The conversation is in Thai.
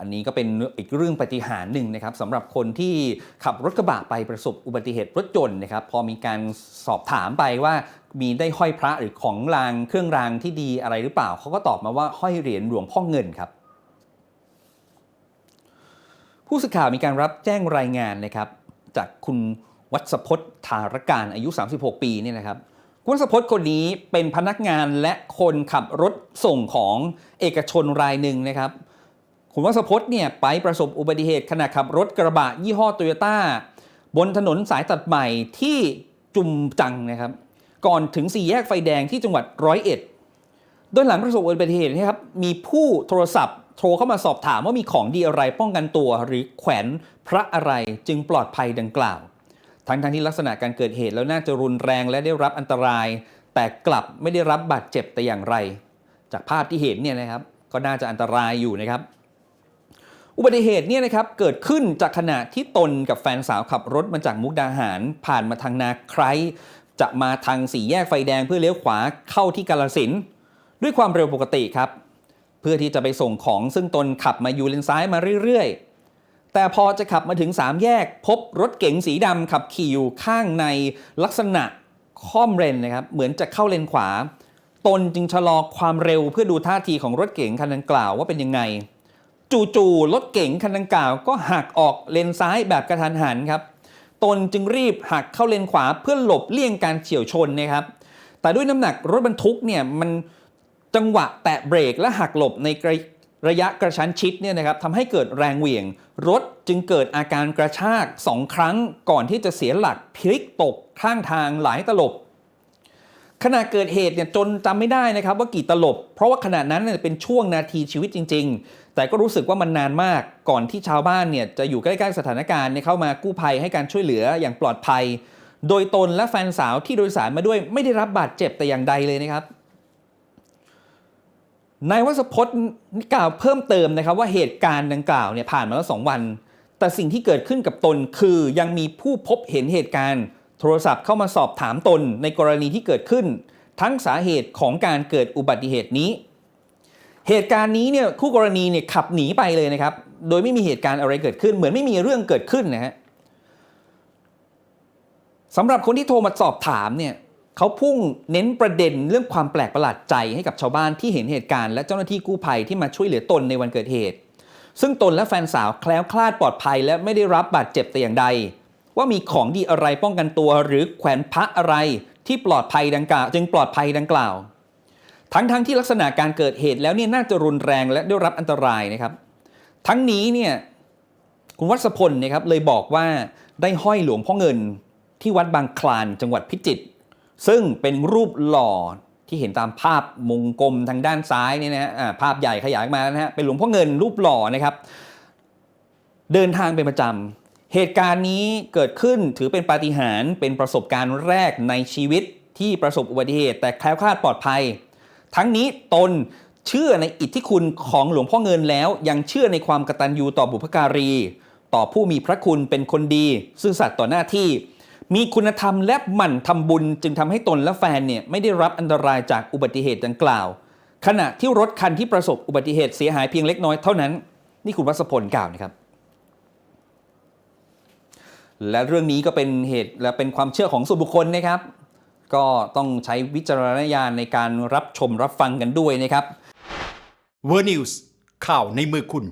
อันนี้ก็เป็นอีกเรื่องปฏิหารหนึ่งนะครับสำหรับคนที่ขับรถกระบะไปประสบอุบัติเหตุรถยนต์นะครับพอมีการสอบถามไปว่ามีได้ห้อยพระหรือของรางเครื่องรางที่ดีอะไรหรือเปล่าเขาก็ตอบมาว่าห้อยเหรียญหลวงพ่อเงินครับ ผู้สื่อข่าวมีการรับแจ้งรายงานนะครับจากคุณวัศพจน์ธารการอายุ 36 ปีเนี่ยนะครับคุณวัศพจน์คนนี้เป็นพนักงานและคนขับรถส่งของเอกชนรายหนึ่งนะครับ คุณวัศพจน์เนี่ยไปประสบอุบัติเหตุขณะขับรถกระบะยี่ห้อโตโยต้าบนถนนสายตัดใหม่ที่จุมจังนะครับ ก่อนถึงสี่แยกไฟแดงที่จังหวัดร้อยเอ็ดโดยหลังประสบอุบัติเหตุนะครับมีผู้โทรศัพท์โทรเข้ามาสอบถามว่ามีของดีอะไรป้องกันตัว หรือแขวนพระอะไรจึงปลอดภัยดังกล่าว ทั้งทั้งที่ลักษณะการเกิดเหตุแล้วน่าจะรุนแรงและได้รับอันตราย แต่กลับไม่ได้รับบาดเจ็บแต่อย่างไร จากภาพที่เห็นเนี่ยนะครับก็น่าจะอันตรายอยู่นะครับ อุบัติเหตุเนี่ยนะครับเกิดขึ้นจากขณะที่ตนกับแฟนสาวขับรถมาจากมุกดาหาร ผ่านมาทางนาไครจะมาทางสี่แยกไฟแดงเพื่อเลี้ยวขวาเข้าที่กาลสินด้วยความเร็วปกติครับ เพื่อที่จะไปส่งของซึ่งตนขับมาอยู่เลนซ้ายมาเรื่อยๆ แต่พอจะขับมาถึง 3 แยก พบรถเก๋งสีดำขับขี่อยู่ข้างในลักษณะค่อมเลนนะครับเหมือนจะเข้าเลนขวา ตนจึงชะลอความเร็วเพื่อดูท่าทีของรถเก๋งคันดังกล่าวว่าเป็นยังไง จู่ๆรถเก๋งคันดังกล่าวก็หักออกเลนซ้ายแบบกระทันหันครับ ตนจึงรีบหักเข้าเลนขวาเพื่อหลบเลี่ยงการเฉียวชนนะครับ แต่ด้วยน้ำหนักรถบรรทุกเนี่ยมันจังหวะแตะเบรกและหักหลบในระระยะกระชั้นชิดเนี่ยนะครับทำให้เกิดแรงเหวี่ยง รถจึงเกิดอาการกระชากสองครั้งก่อนที่จะเสียหลักพลิกตกข้างทางหลายตลบ ขณะเกิดเหตุเนี่ยจนจำไม่ได้นะครับว่ากี่ตลบ เพราะว่าขณะนั้นเนี่ยเป็นช่วงนาทีชีวิตจริง ๆ แต่ก็รู้สึกว่ามันนานมากก่อนที่ชาวบ้านเนี่ยจะอยู่ใกล้ๆสถานการณ์เข้ามากู้ภัยให้การช่วยเหลืออย่างปลอดภัย โดยตนและแฟนสาวที่โดยสารมาด้วยไม่ได้รับบาดเจ็บแต่อย่างใดเลยนะครับนายวัศพจน์กล่าวเพิ่มเติมนะครับว่าเหตุการณ์ดังกล่าวเนี่ยผ่านมาแล้วสองวัน แต่สิ่งที่เกิดขึ้นกับตนคือยังมีผู้พบเห็นเหตุการณ์ โทรศัพท์เข้ามาสอบถามตนในกรณีที่เกิดขึ้น ทั้งสาเหตุของการเกิดอุบัติเหตุนี้ เหตุการณ์นี้เนี่ยคู่กรณีเนี่ยขับหนีไปเลยนะครับ โดยไม่มีเหตุการณ์อะไรเกิดขึ้น เหมือนไม่มีเรื่องเกิดขึ้นนะฮะสำหรับคนที่โทรมาสอบถามเนี่ยเขาพุ่งเน้นประเด็นเรื่องความแปลกประหลาดใจให้กับชาวบ้านที่เห็นเหตุการณ์และเจ้าหน้าที่กู้ภัยที่มาช่วยเหลือตนในวันเกิดเหตุ ซึ่งตนและแฟนสาวแคล้วคลาดปลอดภัย และไม่ได้รับบาดเจ็บแต่อย่างใด ว่ามีของดีอะไรป้องกันตัว หรือแขวนพระอะไรที่ปลอดภัยดังกล่าว จึงปลอดภัยดังกล่าว ทั้งทั้งที่ลักษณะการเกิดเหตุแล้วเนี่ยน่าจะรุนแรงและได้รับอันตรายนะครับ ทั้งนี้เนี่ยคุณวัชพลนะครับเลยบอกว่าได้ห้อยหลวงพ่อเงินที่วัดบางคลานจังหวัดพิจิตรซึ่งเป็นรูปหล่อที่เห็นตามภาพมงกลมทางด้านซ้ายเนี่ยนะฮะภาพใหญ่ขยายมานะฮะเป็นหลวงพ่อเงินรูปหล่อนะครับ เดินทางเป็นประจำ เหตุการณ์นี้เกิดขึ้นถือเป็นปาฏิหาริย์เป็นประสบการณ์แรกในชีวิตที่ประสบอุบัติเหตุแต่แคล้วคลาดปลอดภัย ทั้งนี้ตนเชื่อในอิทธิคุณของหลวงพ่อเงินแล้ว ยังเชื่อในความกตัญญูต่อบุพการี ต่อผู้มีพระคุณเป็นคนดี ซื่อสัตย์ต่อหน้าที่ มีคุณธรรมและหมั่นทำบุญ จึงทำให้ตนและแฟนเนี่ยไม่ได้รับอันตรายจากอุบัติเหตุดังกล่าว ขณะที่รถคันที่ประสบอุบัติเหตุเสียหายเพียงเล็กน้อยเท่านั้น นี่คุณวัศพลกล่าวนะครับ และเรื่องนี้ก็เป็นเหตุและเป็นความเชื่อของส่วนบุคคลนะครับ ก็ต้องใช้วิจารณญาณในการรับชมรับฟังกันด้วยนะครับ เวอร์นิวส์ข่าวในมือคุณ